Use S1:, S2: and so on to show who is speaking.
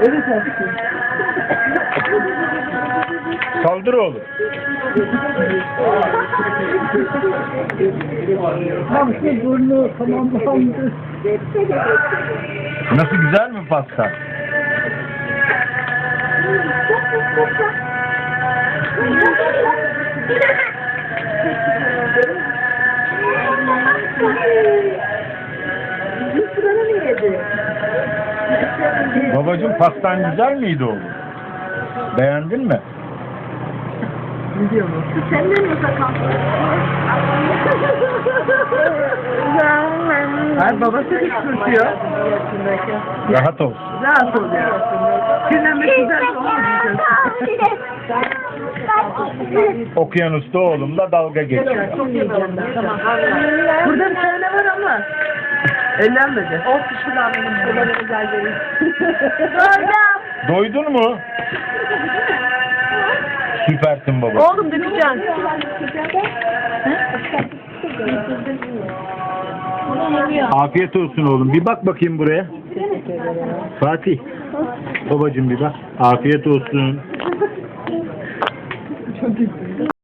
S1: Evet aşkım.
S2: Kaldır oğlum.
S1: Hamsi burnu tamamlandı.
S2: Nasıl güzel mi pasta? Babacım pastan güzel miydi oğlum? Beğendin mi?
S1: Biliyor musun? Hayır babası hiç tutuyor.
S2: Rahat olsun.
S1: Rahat oluyor. Dinlemek güzel olmayacak.
S2: Okyanusta oğlumla dalga geçiyor.
S1: Burada bir tane var ama. Ellenmedi. O kişiden benim. Bana özel verin.
S2: Doydun mu? Süpersin baba.
S1: Oğlum dökeceksin.
S2: Afiyet olsun oğlum. Bir bak bakayım buraya. Fatih. Babacım bir bak. Afiyet olsun.
S1: Çok iyi.